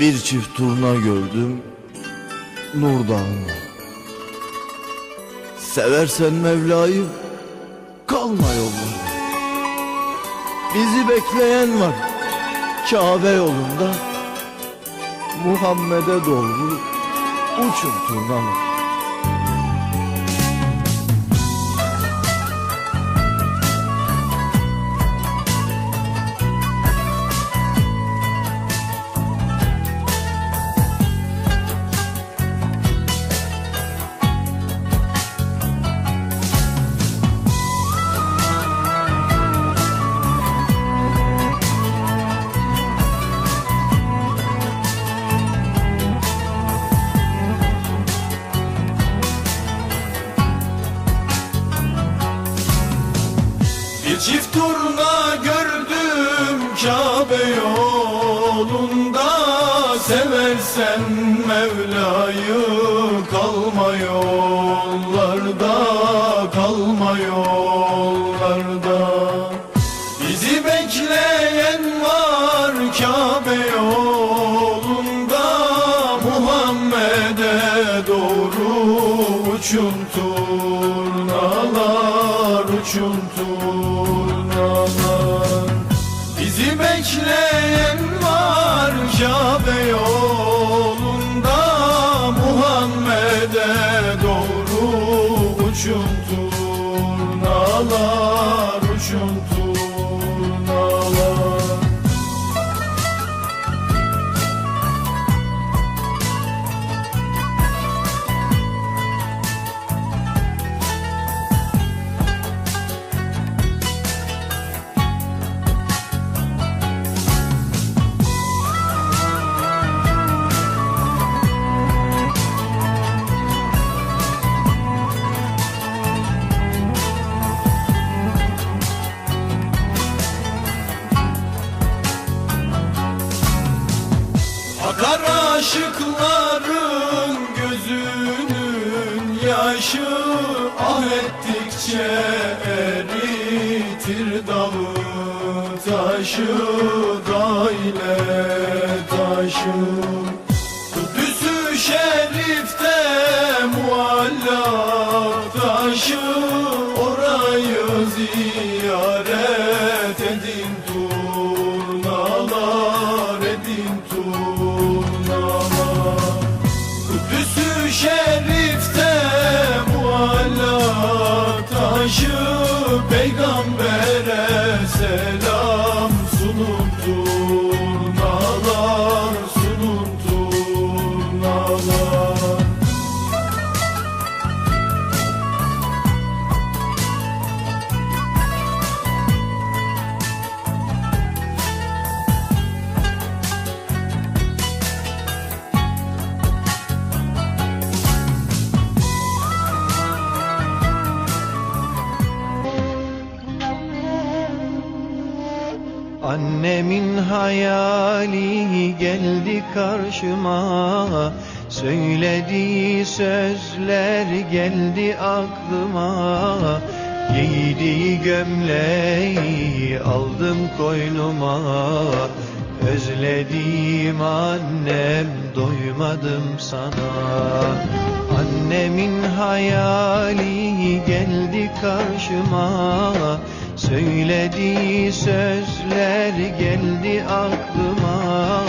Bir çift turna gördüm Nur Dağı'nda Seversen Mevla'yı kalma yollarda Bizi bekleyen var Kabe yolunda. Muhammed'e doğru uçun turnalar çift turna gördüm Kabe yolunda. Seversen Mevla'yı kalma yollarda Kalma yollarda. Bizi bekleyen var Kabe yolunda. Muhammed'e doğru uçun turnalar turnalar Bizi bekleyen var Kabe yolunda Akar aşıkların gözünün yaşı Ah ettikçe eritir dağı taşı Da ile taşı hayali geldi karşıma. Söylediği sözler geldi aklıma. Giydiği gömleği aldım koynuma. Özlediğim annem doymadım sana. Annemin hayali geldi karşıma Söylediği sözler geldi aklıma.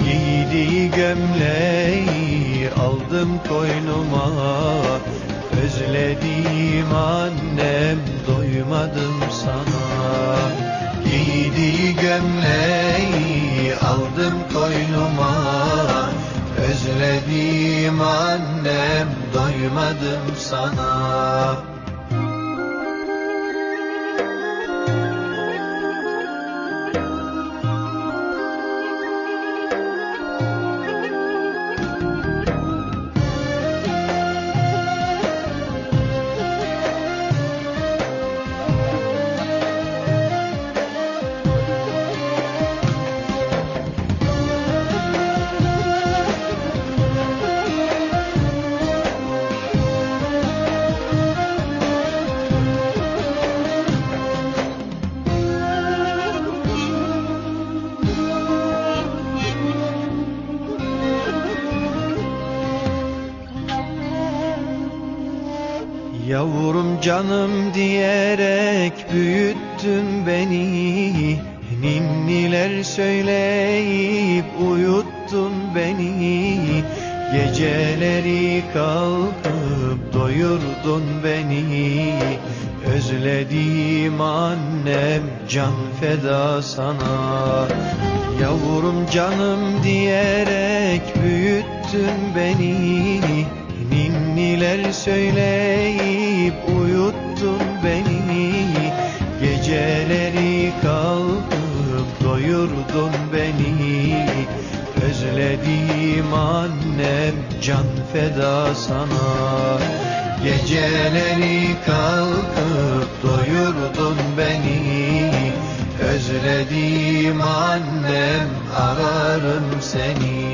Giydiği gömleği aldım koynuma. Özlediğim annem doymadım sana. Giydiği gömleği aldım koynuma. Özlediğim annem doymadım sana Yavrum canım diyerek büyüttün beni. Ninniler söyleyip uyuttun beni. Geceleri kalkıp doyurdun beni. Özlediğim annem can feda sana. Yavrum canım diyerek büyüttün beni. Ninniler söyleyip Özlediğim annem can feda sana. Geceleri kalkıp doyurdun beni. Özlediğim annem ararım seni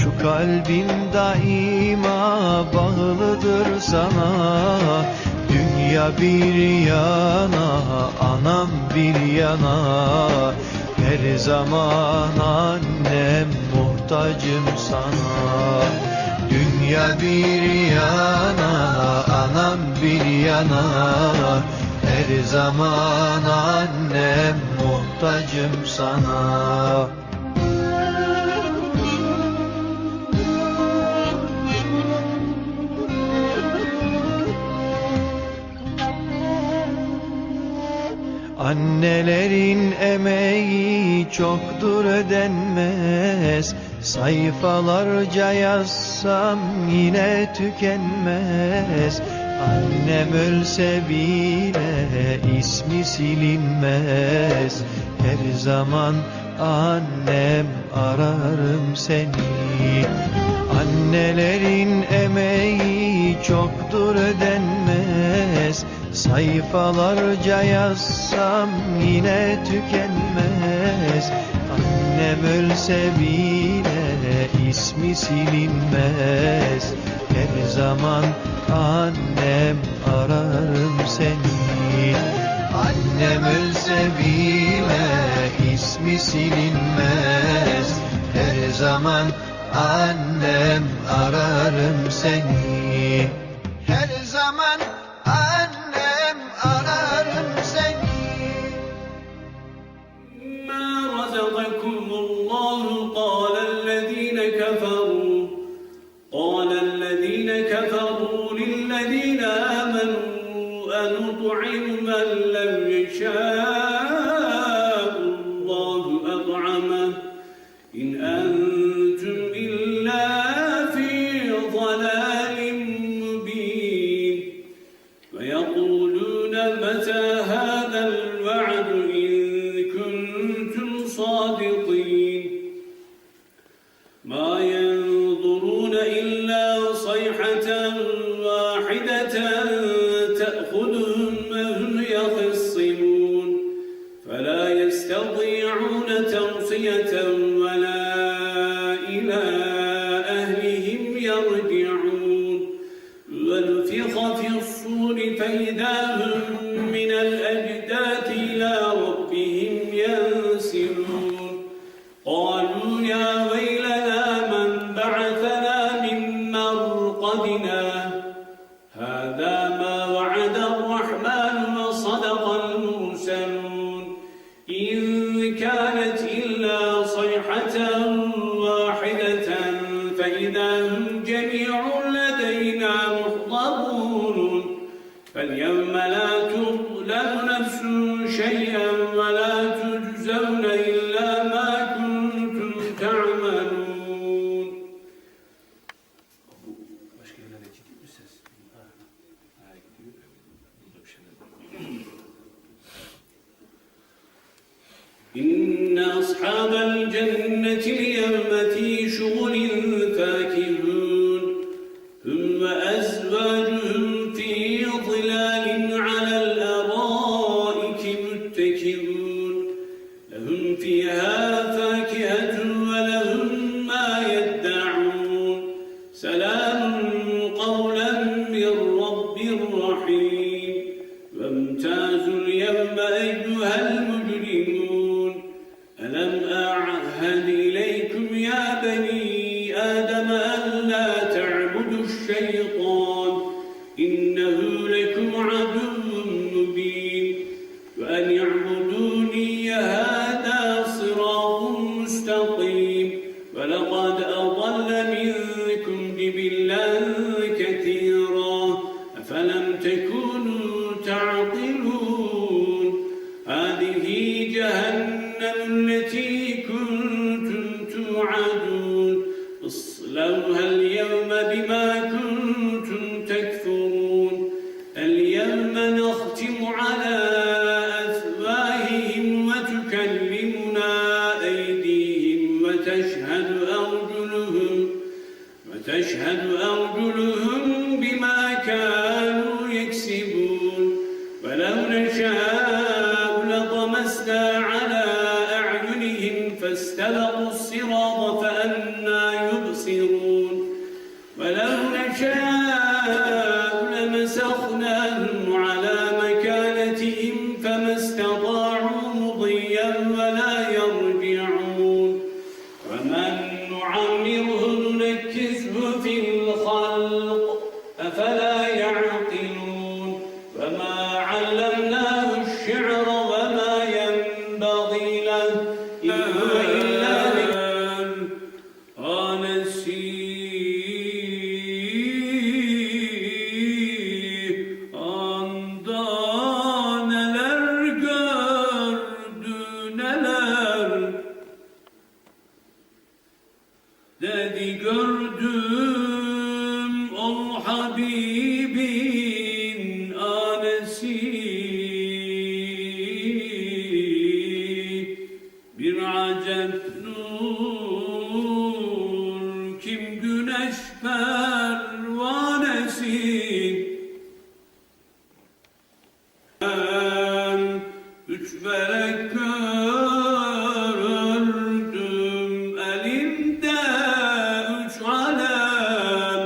Şu kalbim daima bağlıdır sana. Dünya bir yana, anam bir yana. Her zaman annem muhtacım sana. Dünya bir yana, anam bir yana. Her zaman annem muhtacım sana Annelerin emeği çoktur ödenmez. Sayfalarca yazsam yine tükenmez. Annem ölse bile ismi silinmez. Her zaman annem ararım seni. Annelerin emeği çoktur ödenmez Sayfalarca yazsam yine tükenmez. Annem ölse bile ismi silinmez. Her zaman annem ararım seni. Annem ölse bile ismi silinmez. Her zaman annem ararım seni وعد الرحمن إن أصحاب الجنة اليوم في شغل فاكهون هم وأزواجهم في ظلال على الأرائك متكئون. لهم فيها فاكهة ولهم ما يدعون. سلام ولقد أضل منكم جبلا كثيرا أفلم تكونوا تعقلون؟ هذه جهنم التي كنتم توعدون. اصلوها اليوم بما كنتم تكفرون. اليوم نختم على أفواههم وتكلمنا أيديهم وتشهد أرجلهم وتشهد أرجلهم üç melek gördüm elimde üç alem.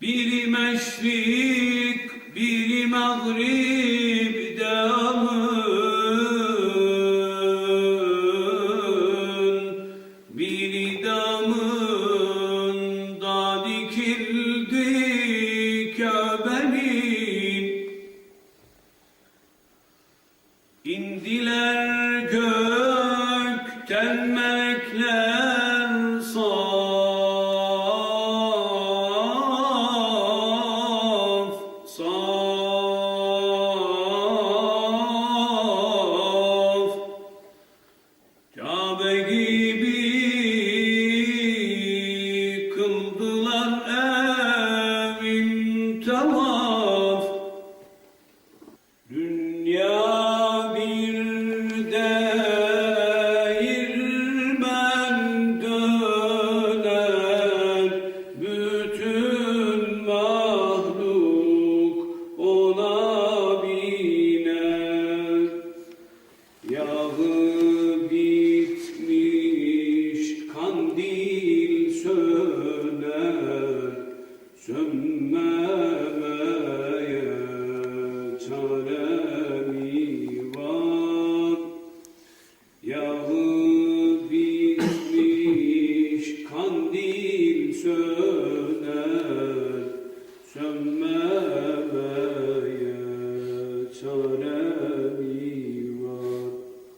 Biri meşrik, biri damın Biri dikildi